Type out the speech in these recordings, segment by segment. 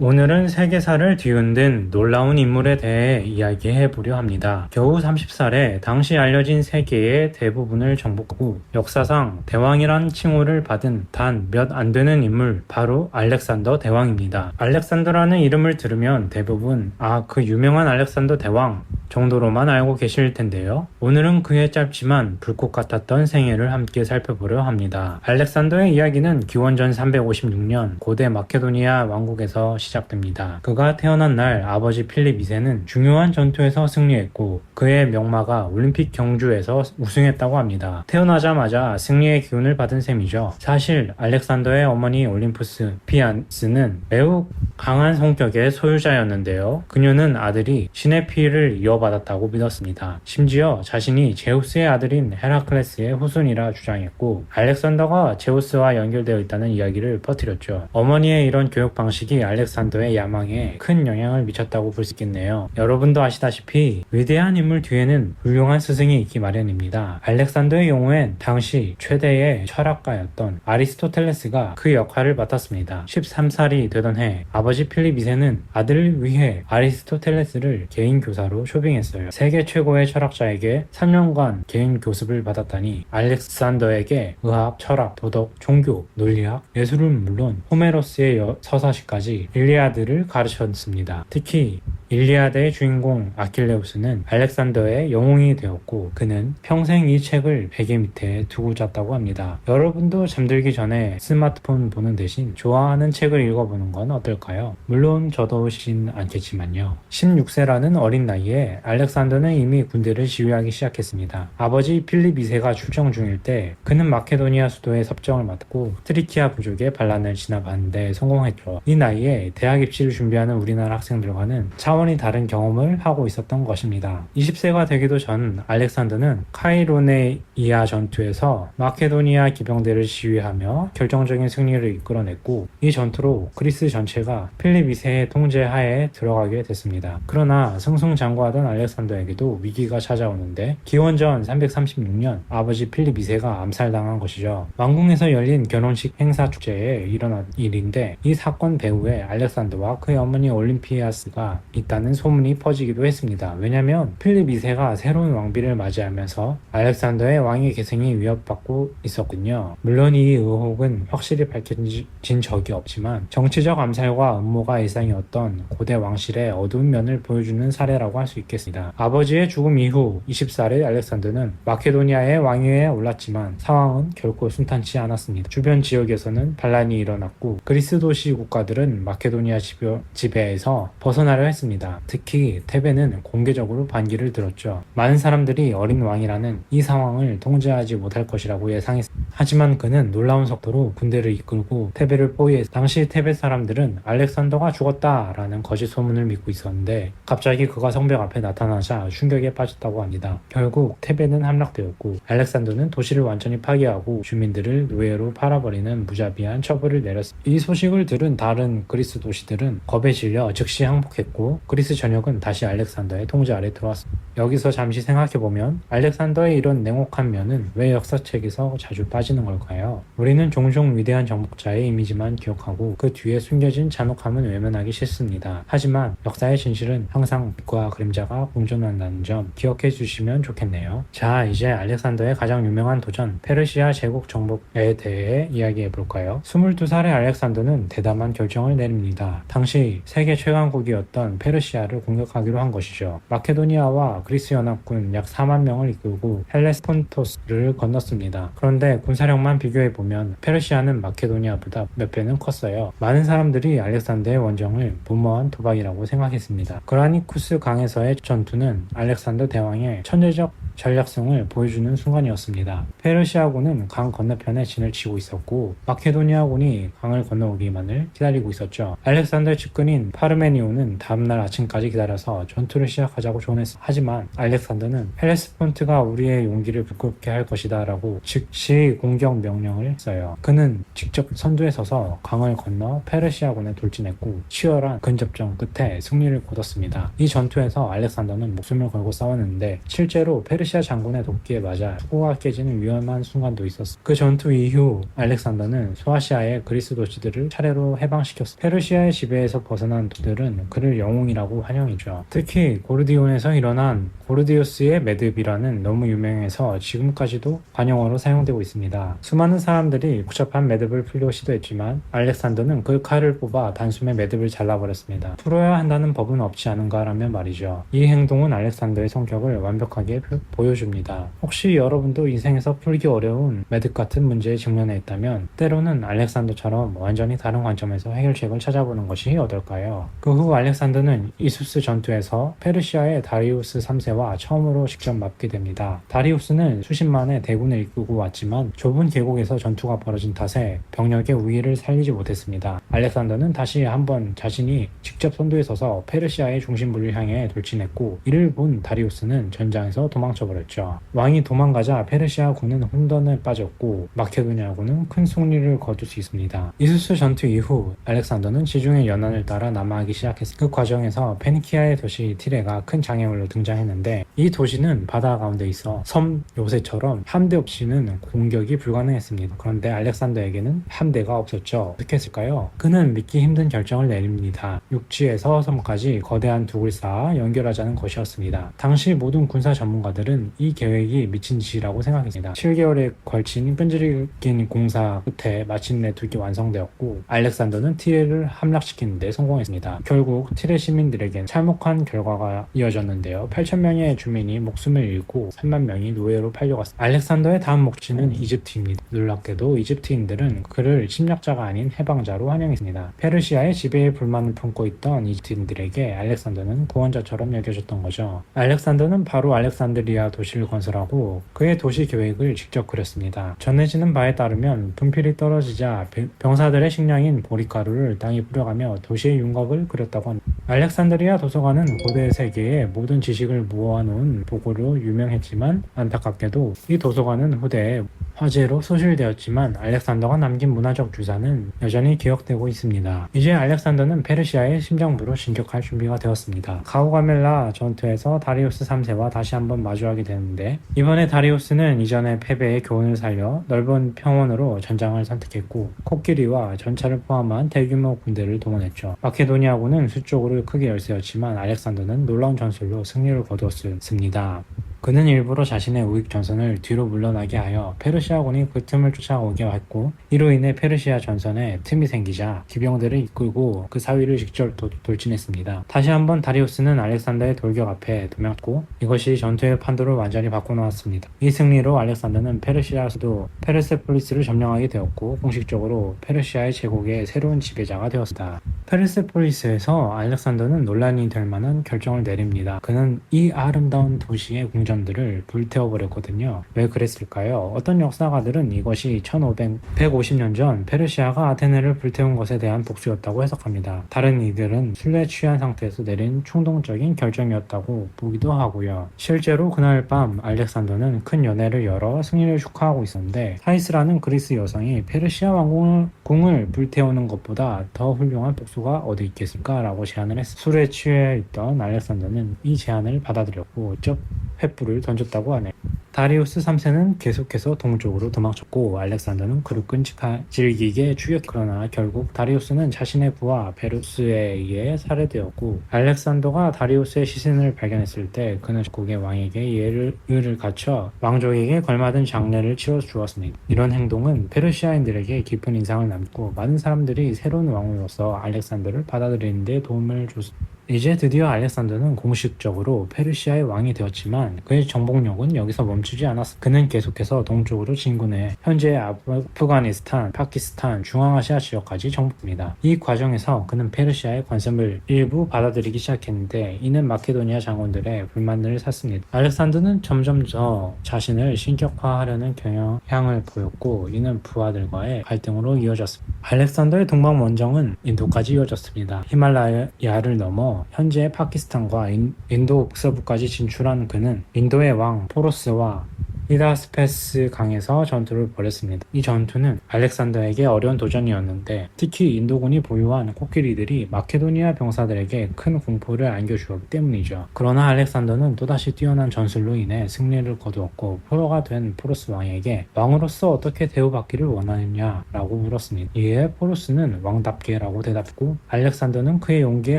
오늘은 세계사를 뒤흔든 놀라운 인물에 대해 이야기해 보려 합니다. 겨우 30살에 당시 알려진 세계의 대부분을 정복하고 역사상 대왕이란 칭호를 받은 단 몇 안 되는 인물 바로 알렉산더 대왕입니다. 알렉산더라는 이름을 들으면 대부분 아 그 유명한 알렉산더 대왕 정도로만 알고 계실 텐데요. 오늘은 그의 짧지만 불꽃 같았던 생애를 함께 살펴보려 합니다. 알렉산더의 이야기는 기원전 356년 고대 마케도니아 왕국에서 시작됩니다. 그가 태어난 날 아버지 필립 2세는 중요한 전투에서 승리했고 그의 명마가 올림픽 경주에서 우승했다고 합니다. 태어나자마자 승리의 기운을 받은 셈이죠. 사실 알렉산더의 어머니 올림푸스 피안스는 매우 강한 성격의 소유자였는데요. 그녀는 아들이 신의 피를 이어받았다고 믿었습니다. 심지어 자신이 제우스의 아들인 헤라클레스의 후손이라 주장했고 알렉산더가 제우스와 연결되어 있다는 이야기를 퍼뜨렸죠. 어머니의 이런 교육 방식이 알렉산더 의 야망에 큰 영향을 미쳤다고 볼 수 있겠네요. 여러분도 아시다시피 위대한 인물 뒤에는 훌륭한 스승이 있기 마련입니다. 알렉산더의 경우엔 당시 최대의 철학가였던 아리스토텔레스가 그 역할을 맡았습니다. 13살이 되던 해 아버지 필립 2세는 아들을 위해 아리스토텔레스를 개인 교사로 쇼빙했어요. 세계 최고의 철학자에게 3년간 개인 교습을 받았다니 알렉산더에게 의학, 철학, 도덕, 종교, 논리학, 예술은 물론 호메로스의 여- 서사시까지 일리아드를 가르쳤습니다. 특히 일리아드의 주인공 아킬레우스는 알렉산더의 영웅이 되었고 그는 평생 이 책을 베개 밑에 두고 잤다고 합니다. 여러분도 잠들기 전에 스마트폰 보는 대신 좋아하는 책을 읽어보는 건 어떨까요? 물론 저도신 않겠지만요. 16세라는 어린 나이에 알렉산더는 이미 군대를 지휘하기 시작했습니다. 아버지 필립 2세가 출정 중일 때 그는 마케도니아 수도의 섭정을 맡고 트리키아 부족의 반란을 진압하는데 성공했죠. 이 나이에 대학 입시를 준비하는 우리나라 학생들과는 차원 이 다른 경험을 하고 있었던 것입니다. 20세가 되기도 전 알렉산더는 카이로네이아 전투에서 마케도니아 기병대를 지휘하며 결정적인 승리를 이끌어냈고 이 전투로 그리스 전체가 필립 2세의 통제 하에 들어가게 됐습니다. 그러나 승승장구하던 알렉산더에게도 위기가 찾아오는데 기원전 336년 아버지 필립 2세가 암살당한 것이죠. 왕궁에서 열린 결혼식 행사 축제에 일어난 일인데 이 사건 배후에 알렉산더와 그의 어머니 올림피아스가 있다는 소문이 퍼지기도 했습니다. 왜냐하면 필립 2세가 새로운 왕비를 맞이하면서 알렉산더의 왕위 계승이 위협받고 있었군요. 물론 이 의혹은 확실히 밝혀진 적이 없지만 정치적 암살과 음모가 일상이었던 고대 왕실의 어두운 면을 보여주는 사례라고 할 수 있겠습니다. 아버지의 죽음 이후 20살의 알렉산더는 마케도니아의 왕위에 올랐지만 상황은 결코 순탄치 않았습니다. 주변 지역에서는 반란이 일어났고 그리스 도시 국가들은 마케도니아 지배, 지배에서 벗어나려 했습니다. 특히 테베는 공개적으로 반기를 들었죠. 많은 사람들이 어린 왕이라는 이 상황을 통제하지 못할 것이라고 예상했습니다. 하지만 그는 놀라운 속도로 군대를 이끌고 테베를 포위했 당시 테베 사람들은 알렉산더가 죽었다라는 거짓 소문을 믿고 있었는데 갑자기 그가 성벽 앞에 나타나자 충격에 빠졌다고 합니다. 결국 테베는 함락되었고 알렉산더는 도시를 완전히 파괴하고 주민들을 노예로 팔아버리는 무자비한 처벌을 내렸습니다. 이 소식을 들은 다른 그리스 도시들은 겁에 질려 즉시 항복했고 그리스 전역은 다시 알렉산더의 통제 아래 들어왔습니다. 여기서 잠시 생각해보면 알렉산더의 이런 냉혹한 면은 왜 역사책에서 자주 빠지는 걸까요? 우리는 종종 위대한 정복자의 이미지만 기억하고 그 뒤에 숨겨진 잔혹함은 외면하기 싫습니다. 하지만 역사의 진실은 항상 빛과 그림자가 공존한다는 점 기억해 주시면 좋겠네요. 자, 이제 알렉산더의 가장 유명한 도전 페르시아 제국 정복에 대해 이야기해 볼까요? 22살의 알렉산더는 대담한 결정을 내립니다. 당시 세계 최강국이었던 페르시아 를 공격하기로 한 것이죠. 마케도니아와 그리스 연합군 약 4만 명을 이끌고 헬레스폰토스를 건넜습니다. 그런데 군사력만 비교해 보면 페르시아는 마케도니아보다 몇 배는 컸어요. 많은 사람들이 알렉산더의 원정을 무모한 도박이라고 생각했습니다. 그라니쿠스 강에서의 전투는 알렉산더 대왕의 천재적 전략성을 보여주는 순간이었습니다. 페르시아군은 강 건너편에 진을 치고 있었고 마케도니아군이 강을 건너오기만을 기다리고 있었죠. 알렉산더의 측근인 파르메니오는 다음날 아침까지 기다려서 전투를 시작하자고 조언했습니다. 하지만 알렉산더는 헬레스폰트가 우리의 용기를 부끄럽게 할 것이다 라고 즉시 공격 명령을 했어요. 그는 직접 선두에 서서 강을 건너 페르시아군에 돌진했고 치열한 근접전 끝에 승리를 거뒀습니다. 이 전투에서 알렉산더는 목숨을 걸고 싸웠는데 실제로 페르시아 페르시아 장군의 도끼에 맞아 투구가 깨지는 위험한 순간도 있었어. 그 전투 이후 알렉산더는 소아시아의 그리스 도시들을 차례로 해방시켰어. 페르시아의 지배에서 벗어난 도들은 그를 영웅이라고 환영했죠. 특히 고르디온에서 일어난 고르디우스의 매듭이라는 너무 유명해서 지금까지도 관용어로 사용되고 있습니다. 수많은 사람들이 복잡한 매듭을 풀려 시도했지만 알렉산더는 그 칼을 뽑아 단숨에 매듭을 잘라버렸습니다. 풀어야 한다는 법은 없지 않은가라면 말이죠. 이 행동은 알렉산더의 성격을 완벽하게 표- 보여줍니다. 혹시 여러분도 인생에서 풀기 어려운 매듭 같은 문제에 직면해 있다면 때로는 알렉산더처럼 완전히 다른 관점에서 해결책을 찾아보는 것이 어떨까요? 그 후 알렉산더는 이수스 전투에서 페르시아의 다리우스 3세와 처음으로 직접 맞게 됩니다. 다리우스는 수십만의 대군을 이끌고 왔지만 좁은 계곡에서 전투가 벌어진 탓에 병력의 우위를 살리지 못했습니다. 알렉산더는 다시 한번 자신이 직접 선두에 서서 페르시아의 중심부를 향해 돌진했고 이를 본 다리우스는 전장에서 도망 쳐버렸죠. 왕이 도망가자 페르시아 군은 혼돈에 빠졌고 마케도니아 군은 큰 승리를 거둘 수 있습니다. 이수스 전투 이후 알렉산더는 지중해 연안을 따라 남하하기 시작했습니다. 그 과정에서 페니키아의 도시 티레가 큰 장애물로 등장했는데 이 도시는 바다 가운데 있어 섬 요새처럼 함대 없이는 공격이 불가능했습니다. 그런데 알렉산더에게는 함대가 없었죠. 어떻게 했을까요? 그는 믿기 힘든 결정을 내립니다. 육지에서 섬까지 거대한 둑을 쌓아 연결하자는 것이었습니다. 당시 모든 군사 전문가들은 이 계획이 미친 짓이라고 생각했습니다. 7개월에 걸친 끈질긴 공사 끝에 마침내 둑이 완성되었고 알렉산더는 티레를 함락시키는 데 성공했습니다. 결국 티레 시민들에겐 참혹한 결과가 이어졌는데요. 8천명의 주민이 목숨을 잃고 3만 명이 노예로 팔려갔습니다. 알렉산더의 다음 목지는 이집트입니다. 놀랍게도 이집트인들은 그를 침략자가 아닌 해방자로 환영했습니다. 페르시아의 지배에 불만을 품고 있던 이집트인들에게 알렉산더는 구원자처럼 여겨졌던 거죠. 알렉산더는 바로 알렉산드리아 도시를 건설하고 그의 도시 계획을 직접 그렸습니다. 전해지는 바에 따르면 분필이 떨어지자 병- 병사들의 식량인 보리가루를 땅에 뿌려가며 도시의 윤곽을 그렸다고 합니다. 알렉산드리아 도서관은 고대 세계의 모든 지식을 모아놓은 보고로 유명했지만 안타깝게도 이 도서관은 후대에 화재로 소실되었지만 알렉산더가 남긴 문화적 유산은 여전히 기억되고 있습니다. 이제 알렉산더는 페르시아의 심장부로 진격할 준비가 되었습니다. 가오가멜라 전투에서 다리우스 3세와 다시 한번 마주하게 되는데 이번에 다리우스는 이전의 패배의 교훈을 살려 넓은 평원으로 전장을 선택했고 코끼리와 전차를 포함한 대규모 군대를 동원했죠. 마케도니아군은 수적으로 크게 열세였지만 알렉산더는 놀라운 전술로 승리를 거두었습니다. 그는 일부러 자신의 우익 전선을 뒤로 물러나게 하여 페르시아군이 그 틈을 쫓아오게 했고 이로 인해 페르시아 전선에 틈이 생기자 기병들을 이끌고 그 사위를 직접 도- 돌진했습니다. 다시 한번 다리우스는 알렉산더의 돌격 앞에 도망쳤고 이것이 전투의 판도를 완전히 바꿔놓았습니다. 이 승리로 알렉산더는 페르시아 수도 페르세폴리스를 점령하게 되었고 공식적으로 페르시아의 제국의 새로운 지배자가 되었습니다. 페르세폴리스에서 알렉산더는 논란이 될 만한 결정을 내립니다. 그는 이 아름다운 도시의 궁 전들을 불태워버렸거든요. 왜 그랬을까요? 어떤 역사가들은 이것이 1500, 150년 전 페르시아가 아테네를 불태운 것에 대한 복수였다고 해석합니다. 다른 이들은 술에 취한 상태에서 내린 충동적인 결정이었다고 보기도 하고요. 실제로 그날 밤 알렉산더는 큰 연회를 열어 승리를 축하하고 있었는데 타이스라는 그리스 여성이 페르시아 왕궁을 궁을 불태우는 것보다 더 훌륭한 복수가 어디 있겠습니까? 라고 제안을 했습니다. 술에 취해 있던 알렉산더는 이 제안을 받아들였고 쩍 횃불을 던졌다고 하네요. 다리우스 3세는 계속해서 동쪽으로 도망쳤고 알렉산더는 그를 끈질하- 질기게 추격 그러나 결국 다리우스는 자신의 부하 베루스에 의해 살해되었고 알렉산더가 다리우스의 시신을 발견했을 때 그는 국의 왕에게 예를 의를 갖춰 왕족에게 걸맞은 장례를 치러 주었습니다. 이런 행동은 페르시아인들에게 깊은 인상을 남고 많은 사람들이 새로운 왕으로서 알렉산더를 받아들이는 데 도움을 줬습니다. 이제 드디어 알렉산더는 공식적으로 페르시아의 왕이 되었지만 그의 정복력은 여기서 멈추지 않았습니다. 그는 계속해서 동쪽으로 진군해 현재 아프가니스탄, 파키스탄, 중앙아시아 지역까지 정복합니다. 이 과정에서 그는 페르시아의 관습을 일부 받아들이기 시작했는데 이는 마케도니아 장군들의 불만을 샀습니다. 알렉산더는 점점 더 자신을 신격화하려는 경향을 보였고 이는 부하들과의 갈등으로 이어졌습니다. 알렉산더의 동방 원정은 인도까지 이어졌습니다. 히말라야를 넘어 현재 파키스탄과 인, 인도 북서부까지 진출한 그는 인도의 왕 포로스와 히다스페스 강에서 전투를 벌였습니다. 이 전투는 알렉산더에게 어려운 도전이었는데 특히 인도군이 보유한 코끼리들이 마케도니아 병사들에게 큰 공포를 안겨주었기 때문이죠. 그러나 알렉산더는 또다시 뛰어난 전술로 인해 승리를 거두었고 포로가 된 포로스 왕에게 왕으로서 어떻게 대우받기를 원하느냐라고 물었습니다. 이에 포로스는 왕답게라고 대답했고 알렉산더는 그의 용기에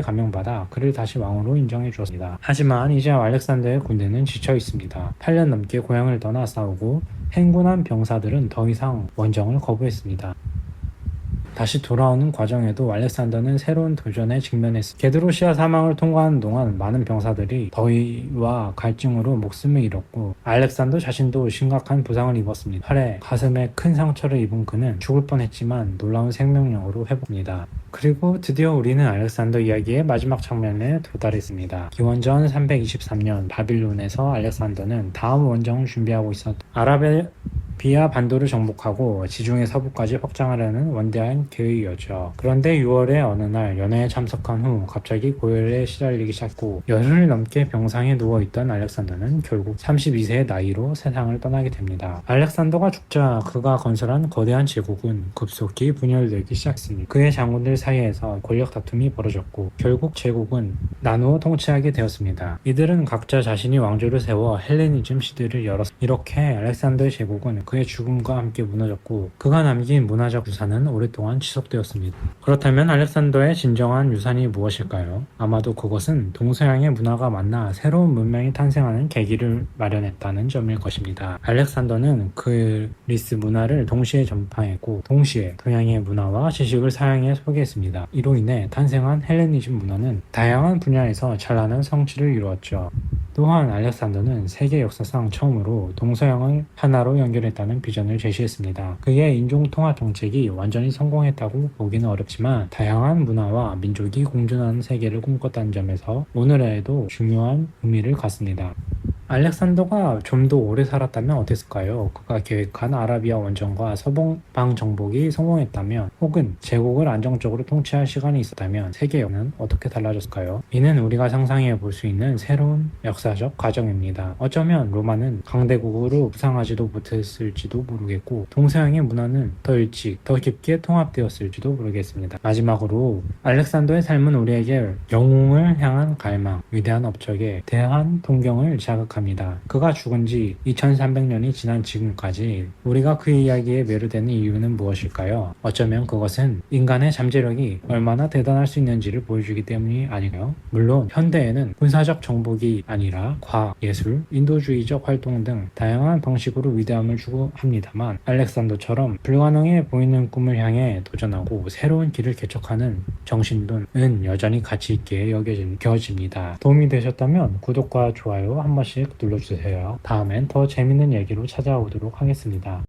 감명받아 그를 다시 왕으로 인정해 주었습니다. 하지만 이제 알렉산더의 군대는 지쳐 있습니다. 8년 넘게 고향을 떠나 싸우고 행군한 병사들은 더 이상 원정을 거부했습니다. 다시 돌아오는 과정에도 알렉산더는 새로운 도전에 직면했습니다. 게드로시아 사망을 통과하는 동안 많은 병사들이 더위와 갈증으로 목숨을 잃었고 알렉산더 자신도 심각한 부상을 입었습니다. 팔에 가슴에 큰 상처를 입은 그는 죽을 뻔했지만 놀라운 생명력으로 회복합니다. 그리고 드디어 우리는 알렉산더 이야기의 마지막 장면에 도달했습니다. 기원전 323년 바빌론에서 알렉산더는 다음 원정을 준비하고 있었 아라베 비아 반도를 정복하고 지중해 서부까지 확장하려는 원대한 계획이었죠. 그런데 6월의 어느 날 연회에 참석한 후 갑자기 고열에 시달리기 시작했고 열흘 넘게 병상에 누워있던 알렉산더는 결국 32세의 나이로 세상을 떠나게 됩니다. 알렉산더가 죽자 그가 건설한 거대한 제국은 급속히 분열되기 시작했습니다. 그의 장군들 사이에서 권력 다툼이 벌어졌고 결국 제국은 나누어 통치하게 되었습니다. 이들은 각자 자신이 왕조를 세워 헬레니즘 시대를 열었습니다. 이렇게 알렉산더의 제국은 그의 죽음과 함께 무너졌고 그가 남긴 문화적 유산은 오랫동안 지속되었습니다. 그렇다면 알렉산더의 진정한 유산이 무엇일까요? 아마도 그것은 동서양의 문화가 만나 새로운 문명이 탄생하는 계기를 마련했다는 점일 것입니다. 알렉산더는 그리스 문화를 동시에 전파했고 동시에 동양의 문화와 지식을 서양에 소개했습니다. 이로 인해 탄생한 헬레니즘 문화는 다양한 분야에서 찬란한 성취를 이루었죠. 또한 알렉산더는 세계 역사상 처음으로 동서양을 하나로 연결했다는 비전을 제시했습니다. 그의 인종통합 정책이 완전히 성공했다고 보기는 어렵지만 다양한 문화와 민족이 공존하는 세계를 꿈꿨다는 점에서 오늘에도 중요한 의미를 갖습니다. 알렉산더가 좀 더 오래 살았다면 어땠을까요? 그가 계획한 아라비아 원정과 서봉방 정복이 성공했다면 혹은 제국을 안정적으로 통치할 시간이 있었다면 세계는 어떻게 달라졌을까요? 이는 우리가 상상해 볼 수 있는 새로운 역사적 과정입니다. 어쩌면 로마는 강대국으로 부상하지도 못했을지도 모르겠고 동서양의 문화는 더 일찍 더 깊게 통합되었을지도 모르겠습니다. 마지막으로 알렉산더의 삶은 우리에게 영웅을 향한 갈망, 위대한 업적에 대한 동경을 자극 합니다. 그가 죽은 지 2300년이 지난 지금까지 우리가 그의 이야기에 매료되는 이유는 무엇일까요? 어쩌면 그것은 인간의 잠재력이 얼마나 대단할 수 있는지를 보여주기 때문이 아닐까요? 물론 현대에는 군사적 정복이 아니라 과학, 예술, 인도주의적 활동 등 다양한 방식으로 위대함을 추구합니다만 알렉산더처럼 불가능해 보이는 꿈을 향해 도전하고 새로운 길을 개척하는 정신론은 여전히 가치 있게 여겨집니다. 도움이 되셨다면 구독과 좋아요 한 번씩 눌러주세요. 다음엔 더 재밌는 얘기로 찾아오도록 하겠습니다.